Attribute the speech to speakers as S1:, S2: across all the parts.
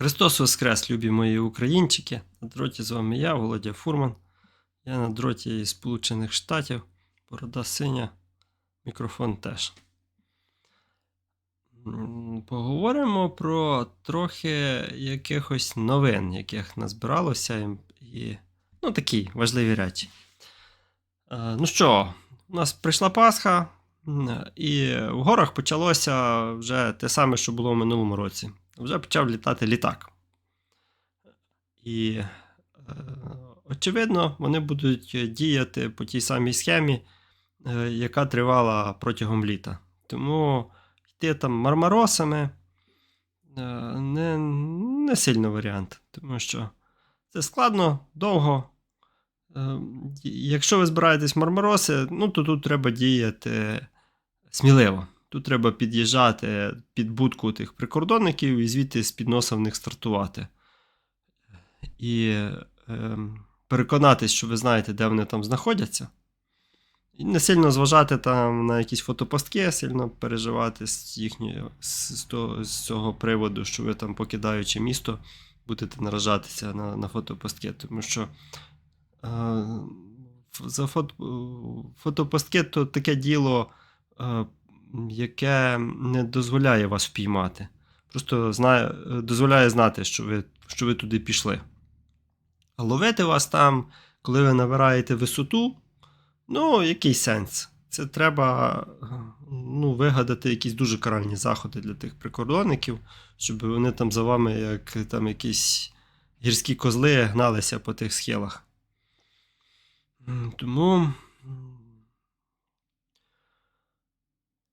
S1: Христос Воскрес, любі мої українчики. На дроті з вами я, Володя Фурман. Я на дроті із Сполучених Штатів. Борода синя, мікрофон теж. Поговоримо про трохи якихось новин, яких назбиралося, і ну, такі важливі речі. Е, Ну що, у нас прийшла Пасха, і в горах почалося вже те саме, що було в минулому році. Вже почав літати літак. І, е, очевидно, вони будуть діяти по тій самій схемі, е, яка тривала протягом літа. Тому йти там мармаросами е, не, не сильно варіант, тому що це складно, довго. Якщо ви збираєтесь мармароси, ну, то тут треба діяти сміливо. Тут треба під'їжджати під будку тих прикордонників і звідти з під носа в них стартувати. І е, переконатись, що ви знаєте, де вони там знаходяться. І не сильно зважати там на якісь фотопостки, сильно переживати з їхньої, з, того, з цього приводу, що ви там, покидаючи місто, будете наражатися на, на фотопостки. Тому що е, за фото, фотопостки то таке діло. Е, яке не дозволяє вас впіймати. Просто знає, дозволяє знати, що ви, що ви туди пішли. А ловити вас там, коли ви набираєте висоту, ну, який сенс? Це треба ну, вигадати якісь дуже каральні заходи для тих прикордонників, щоб вони там за вами, як там якісь гірські козли, гналися по тих схилах. Тому.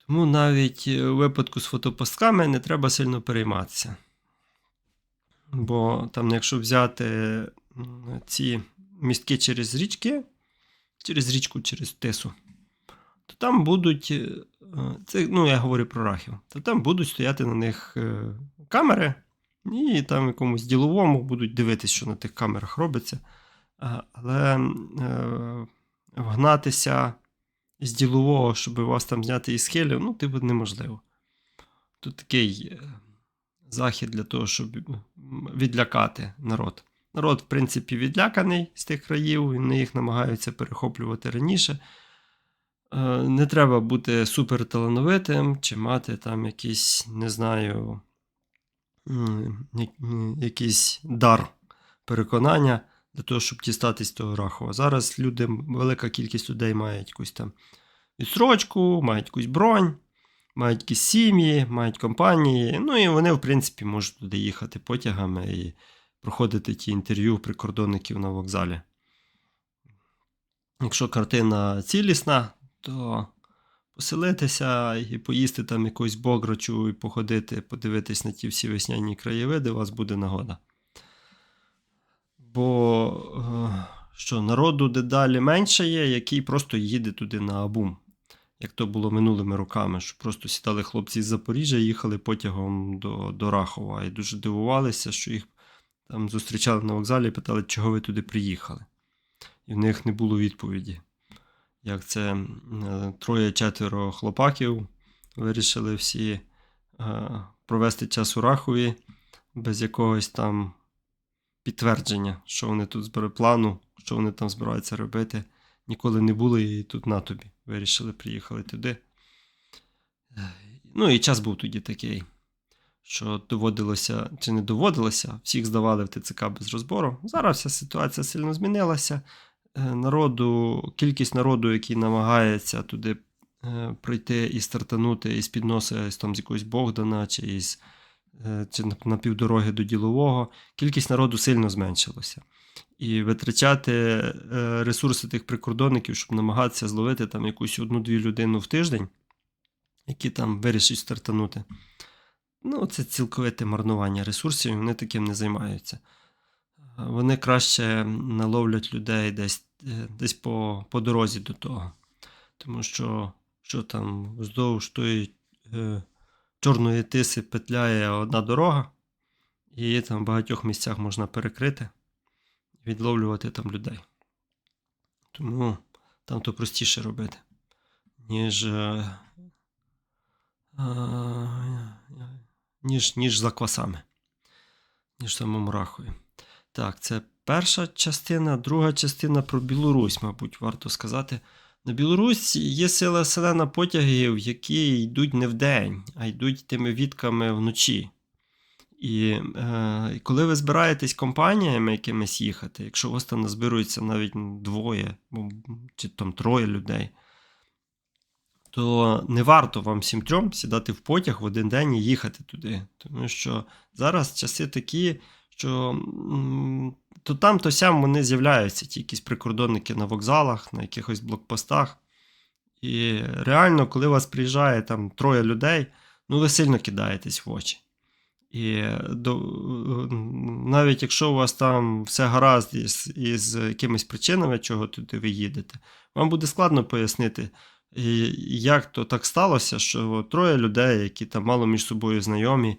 S1: Тому навіть е, у випадку з фотопостками не треба сильно перейматися. Бо там, якщо взяти ці містки через річки, через річку, через Тису, то там будуть, е, це, ну, я говорю про рахів, то там будуть стояти на них е, камери, і там якомусь діловому будуть дивитися, що на тих камерах робиться. Але вгнатися з ділового, щоб вас там зняти із схилів, ну, типу, неможливо. Тут такий е, захід для того, щоб відлякати народ. Народ, в принципі, відляканий з тих країв, вони їх намагаються перехоплювати раніше. Е, Не треба бути суперталановитим чи мати там якийсь, не знаю, якийсь дар переконання для того, щоб дістатись того Рахова. Зараз люди, велика кількість людей мають якусь там відстрочку, мають якусь бронь, мають якісь сім'ї, мають компанії. Ну і вони, в принципі, можуть туди їхати потягами і проходити ті інтерв'ю прикордонників на вокзалі. Якщо картина цілісна, то поселитися і поїсти там якусь бограчу і походити, подивитись на ті всі весняні краєвиди, у вас буде нагода. Бо е, що народу дедалі менше є, який просто їде туди на абум. Як то було минулими роками, що просто сідали хлопці з Запоріжжя, їхали потягом до, до Рахова і дуже дивувалися, що їх там зустрічали на вокзалі і питали, чого ви туди приїхали. І в них не було відповіді. Як це троє-четверо хлопаків вирішили всі е, провести час у Рахові без якогось там підтвердження, що вони тут збирають плану, що вони там збираються робити. Ніколи не були і тут на тобі. Вирішили, приїхали туди. Е, Ну і час був тоді такий, що доводилося, чи не доводилося, всіх здавали в ТЦК без розбору. Зараз вся ситуація сильно змінилася. Е, Народу, кількість народу, який намагається туди е, прийти і стартанути із підноса з, там, з якогось Богдана чи із чи на, півдороги до ділового, кількість народу сильно зменшилася. І витрачати е, ресурси тих прикордонників, щоб намагатися зловити там якусь одну-дві людину в тиждень, які там вирішать стартанути. Ну, це цілковите марнування ресурсів, вони таким не займаються. Е, Вони краще наловлять людей десь, е, десь по, по дорозі до того. Тому що, що там вздовж тої е, чорної тиси петляє одна дорога, і її там в багатьох місцях можна перекрити відловлювати там людей. Тому там то простіше робити, ніж, е, е, ніж, ніж за квасами. ніж самому Рахові. Так, це перша частина, друга частина про Білорусь, мабуть, варто сказати. На Білорусь є сила селена потягів, які йдуть не вдень, а йдуть тими відками вночі. І е, коли ви збираєтесь компаніями якимись їхати, якщо у вас там назбирується навіть двоє чи там троє людей, то не варто вам всім трьом сідати в потяг в один день і їхати туди. Тому що зараз часи такі, що то там, то сям вони з'являються, ті якісь прикордонники на вокзалах, на якихось блокпостах. І реально, коли у вас приїжджає там троє людей, ну ви сильно кидаєтесь в очі. І до, навіть якщо у вас там все гаразд із, із якимись причинами, чого туди ви їдете, вам буде складно пояснити, як то так сталося, що троє людей, які там мало між собою знайомі,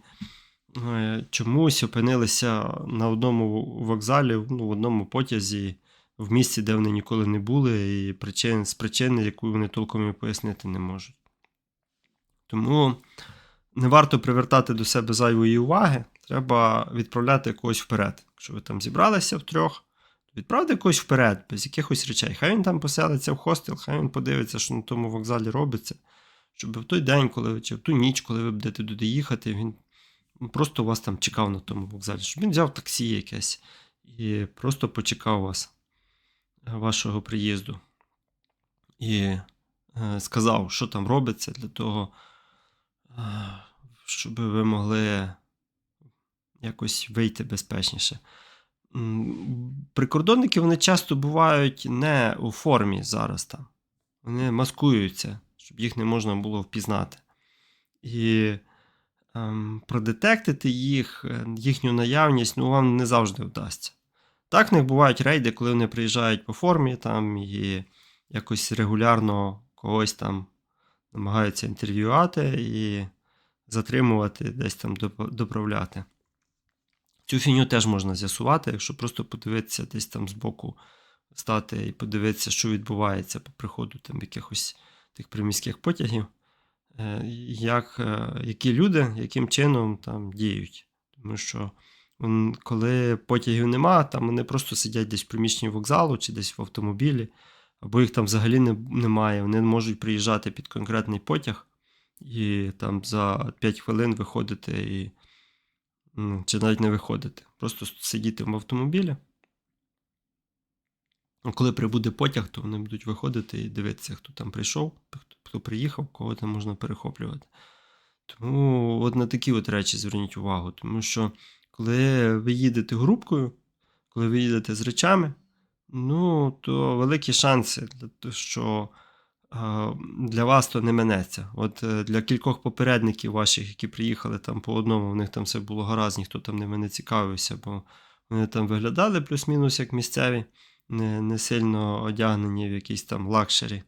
S1: чомусь опинилися на одному вокзалі, ну, в одному потязі, в місці, де вони ніколи не були, і причин, з причини, яку вони толком і пояснити не можуть. Тому не варто привертати до себе зайвої уваги, треба відправляти когось вперед. Якщо ви там зібралися втрьох, то відправте когось вперед, без якихось речей. Хай він там поселиться в хостел, хай він подивиться, що на тому вокзалі робиться. Щоб в той день, коли ви, чи в ту ніч, коли ви будете туди їхати, він просто вас там чекав на тому вокзалі. Щоб він взяв таксі якесь і просто почекав вас, е, вашого приїзду. І е, сказав, що там робиться для того, е, щоб ви могли якось вийти безпечніше. Прикордонники вони часто бувають не у формі зараз там. Вони маскуються, щоб їх не можна було впізнати. І продетектити їх, е, їхню наявність, ну, вам не завжди вдасться. Так, в них бувають рейди, коли вони приїжджають по формі там і якось регулярно когось там намагаються інтерв'ювати і затримувати, десь там доправляти. Цю фіню теж можна з'ясувати, якщо просто подивитися десь там збоку, стати і подивитися, що відбувається по приходу там якихось тих приміських потягів, як, е, які люди, яким чином там діють. Тому що коли потягів нема, там вони просто сидять десь в приміщенні вокзалу чи десь в автомобілі, або їх там взагалі не, немає. Вони можуть приїжджати під конкретний потяг і там за 5 хвилин виходити і ну, чи навіть не виходити. Просто сидіти в автомобілі. Коли прибуде потяг, то вони будуть виходити і дивитися, хто там прийшов, хто, приїхав, кого там можна перехоплювати. Тому от на такі от речі зверніть увагу. Тому що коли ви їдете групкою, коли ви їдете з речами, ну, то великі шанси, що для вас то не минеться. От е, для кількох попередників ваших, які приїхали там по одному, в них там все було гаразд, ніхто там ними не цікавився, бо вони там виглядали плюс-мінус як місцеві, не, не сильно одягнені в якісь там лакшері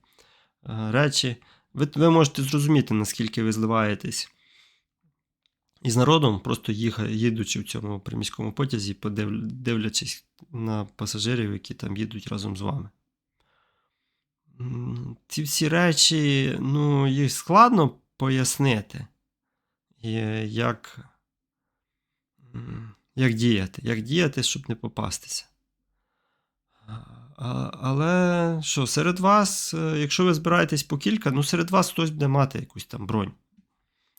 S1: е, речі. Ви, ви можете зрозуміти, наскільки ви зливаєтесь із народом, просто їдучи в цьому приміському потязі, дивлячись на пасажирів, які там їдуть разом з вами. Ці всі речі, ну, їх складно пояснити, як, як діяти, як діяти, щоб не попастися. Але що, серед вас, е, якщо ви збираєтесь по кілька, ну серед вас хтось буде мати якусь там бронь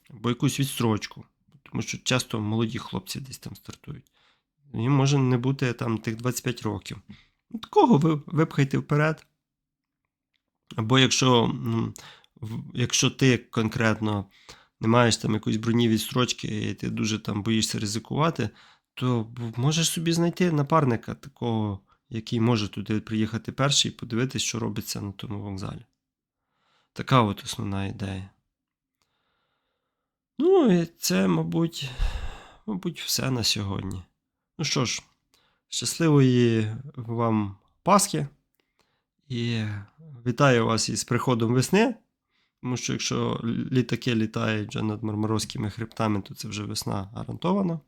S1: або якусь відстрочку. Тому що часто молоді хлопці десь там стартують. Їм може не бути там тих 25 років. Ну, Такого ви випхайте вперед. Або якщо, якщо ти конкретно не маєш там якоїсь броні відстрочки і ти дуже там боїшся ризикувати, то можеш собі знайти напарника такого, який може туди приїхати перший і подивитись, що робиться на тому вокзалі. Така от основна ідея. Ну, і це, мабуть, мабуть, все на сьогодні. Ну що ж, щасливої вам Пасхи. І вітаю вас із приходом весни. Тому що якщо літаки літають вже над Мармаровськими хребтами, то це вже весна гарантована.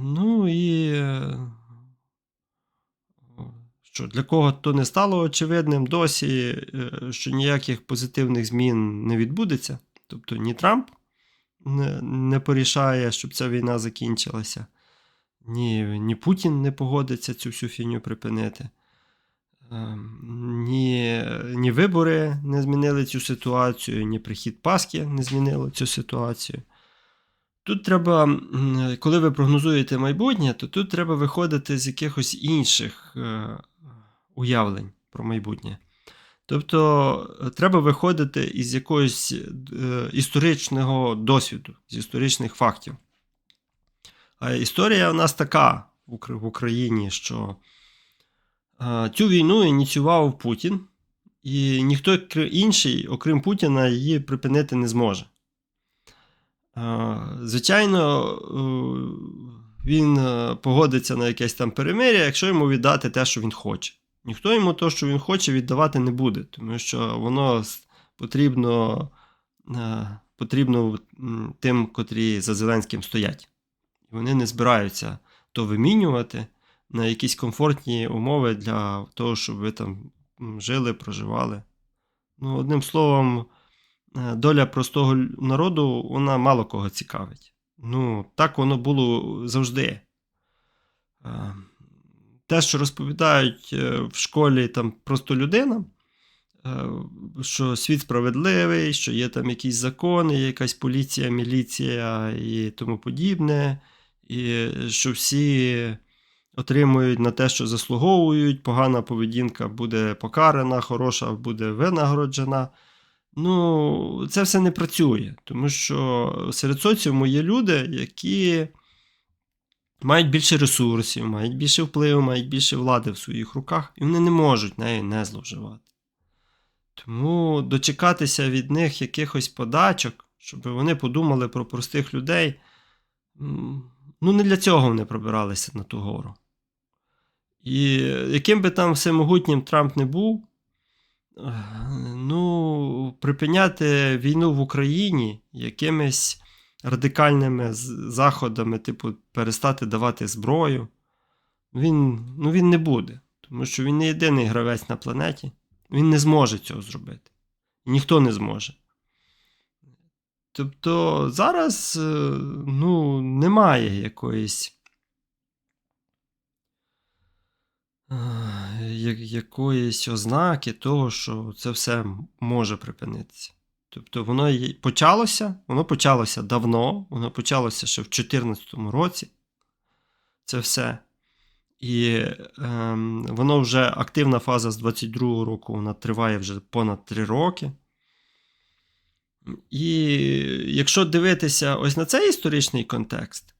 S1: Ну і е, що для кого то не стало очевидним досі, е, що ніяких позитивних змін не відбудеться. Тобто ні Трамп не, не порішає, щоб ця війна закінчилася. Ні, ні Путін не погодиться цю всю фігню припинити. Ем, Ні, ні вибори не змінили цю ситуацію, ні прихід Пасхи не змінило цю ситуацію. Тут треба, коли ви прогнозуєте майбутнє, то тут треба виходити з якихось інших е, уявлень про майбутнє. Тобто е, треба виходити із якогось е, історичного досвіду, з історичних фактів. А історія у нас така в Україні, що е, цю війну ініціював Путін, і ніхто інший, окрім Путіна, її припинити не зможе. Е, Звичайно, е, він е, погодиться на якесь там перемир'я, якщо йому віддати те, що він хоче. Ніхто йому те, що він хоче, віддавати не буде, тому що воно потрібно, е, потрібно тим, котрі за Зеленським стоять. І вони не збираються то вимінювати на якісь комфортні умови для того, щоб ви там жили, проживали. Ну, одним словом, е, доля простого народу вона мало кого цікавить. Ну, так воно було завжди. Те, що розповідають е, в школі там просто людинам, е, що світ справедливий, що є там якісь закони, є якась поліція, міліція і тому подібне, і що всі отримують на те, що заслуговують, погана поведінка буде покарана, хороша буде винагороджена. Ну, це все не працює, тому що серед соціуму є люди, які мають більше ресурсів, мають більше впливу, мають більше влади в своїх руках, і вони не можуть нею не зловживати. Тому дочекатися від них якихось подачок, щоб вони подумали про простих людей, ну не для цього вони пробиралися на ту гору. І яким би там всемогутнім Трамп не був, е, ну, припиняти війну в Україні якимись радикальними заходами, типу, перестати давати зброю, він, ну, він не буде. Тому що він не єдиний гравець на планеті. Він не зможе цього зробити. І ніхто не зможе. Тобто зараз е, ну, немає якоїсь. е, якоїсь ознаки того, що це все може припинитися. Тобто воно почалося, воно почалося давно, воно почалося ще в 2014 році. Це все. І ем, воно вже активна фаза з 22-го року, вона триває вже понад 3 роки. І якщо дивитися ось на цей історичний контекст,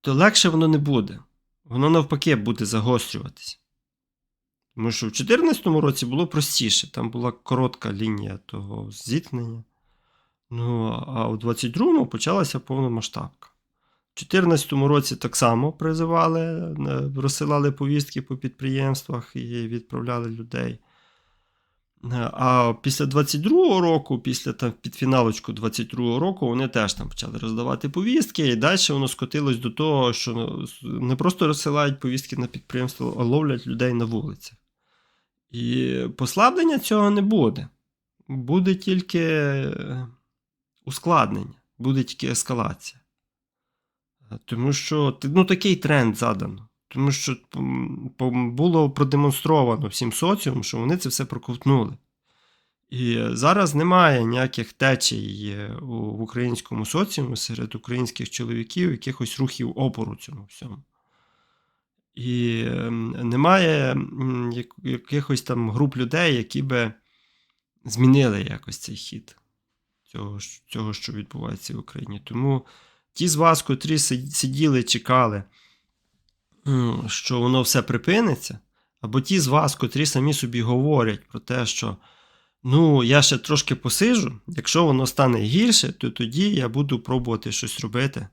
S1: то легше воно не буде. Воно навпаки буде загострюватися. Тому що в 2014 році було простіше, там була коротка лінія того зіткнення. Ну, а у 22-му почалася повномасштабка. У 2014 році так само призивали, розсилали повістки по підприємствах і відправляли людей. Е, А після 22-го року, після там підфіналочку 22-го року, вони теж там почали роздавати повістки, і далі воно скотилось до того, що ну, не просто розсилають повістки на підприємство, а ловлять людей на вулицях. І послаблення цього не буде. Буде тільки ускладнення, буде тільки ескалація. Е, Тому що ну, такий тренд задано. Тому що було продемонстровано всім соціумом, що вони це все проковтнули. І зараз немає ніяких течій е, в українському соціумі серед українських чоловіків, якихось рухів опору цьому всьому. І ем, немає якихось там груп людей, які би змінили якось цей хід цього, цього, що відбувається в Україні. Тому ті з вас, котрі си- сиділи, чекали, що воно все припиниться, або ті з вас, котрі самі собі говорять про те, що ну, я ще трошки посижу, якщо воно стане гірше, то тоді я буду пробувати щось робити.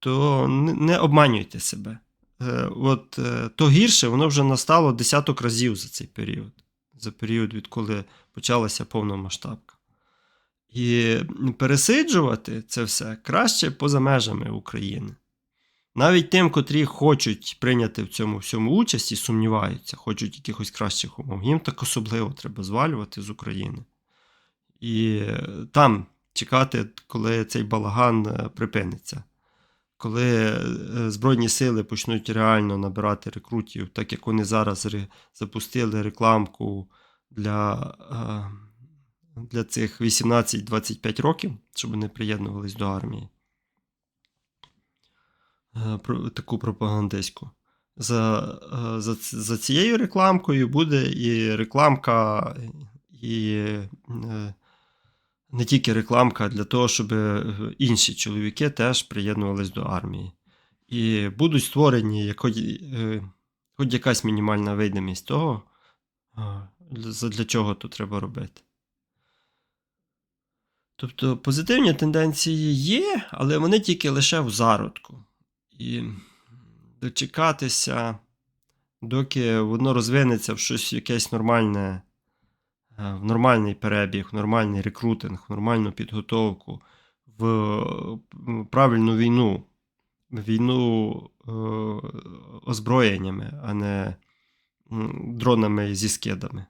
S1: То не- не обманюйте себе. Е, От е, то гірше, воно вже настало десяток разів за цей період, за період, відколи почалася повномасштабка. І пересиджувати це все краще поза межами України. Навіть тим, котрі хочуть прийняти в цьому всьому участь і сумніваються, хочуть якихось кращих умов, їм так особливо треба звалювати з України. І там чекати, коли цей балаган е, припиниться. Коли е, Збройні сили почнуть реально набирати рекрутів, так як вони зараз запустили рекламку для, е, для цих 18-25 років, щоб вони приєднувались до армії. Е, Таку пропагандистську. За, е, за, за цією рекламкою буде і рекламка, і е, не тільки рекламка для того, щоб інші чоловіки теж приєднувались до армії. І будуть створені як хоч, якась мінімальна видимість того, для чого то треба робити. Тобто позитивні тенденції є, але вони тільки лише в зародку. І дочекатися, доки воно розвинеться в щось якесь нормальне, е, в нормальний перебіг, в нормальний рекрутинг, в нормальну підготовку, в правильну війну, війну е, озброєннями, а не дронами зі скидами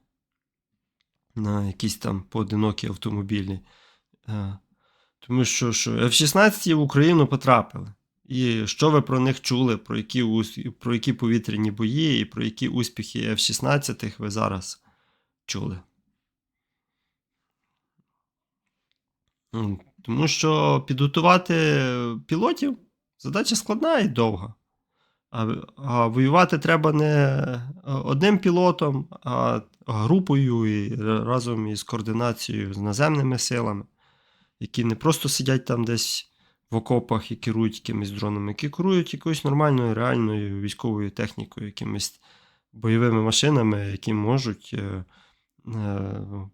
S1: на якісь там поодинокі автомобілі. Е, Тому що, що F-16 в Україну потрапили. І що ви про них чули, про які, про які повітряні бої і про які успіхи F-16 ви зараз чули? Тому що підготувати пілотів задача складна і довга. А, а воювати треба не одним пілотом, а групою і разом із координацією з наземними силами, які не просто сидять там десь в окопах і керують якимись дронами, які керують якоюсь нормальною реальною військовою технікою, якимись бойовими машинами, які можуть е, е,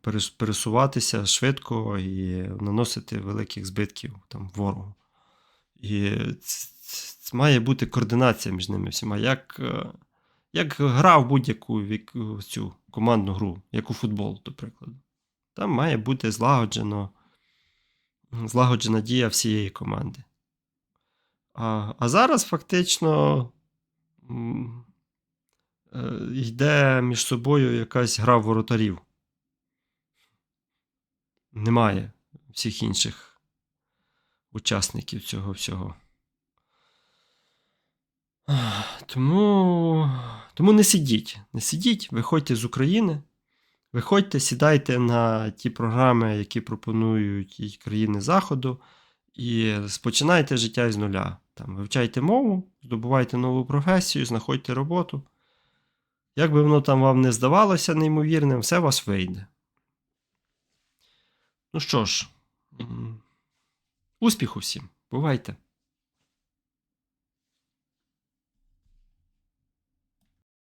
S1: перес- пересуватися швидко і наносити великих збитків там, ворогу. І ц- ц- має бути координація між ними всіма, як, е, як гра в будь-яку цю командну гру, як у футбол, до прикладу. Там має бути злагоджено, злагоджена дія всієї команди. А, а зараз фактично е, йде між собою якась гра воротарів. Немає всіх інших учасників цього всього. Тому, тому не сидіть. Не сидіть, виходьте з України. Виходьте, сідайте на ті програми, які пропонують і країни Заходу, і спочинайте життя з нуля. Там, вивчайте мову, здобувайте нову професію, знаходьте роботу. Як би воно там вам не здавалося неймовірним, все вас вийде. Ну що ж, успіху всім, бувайте!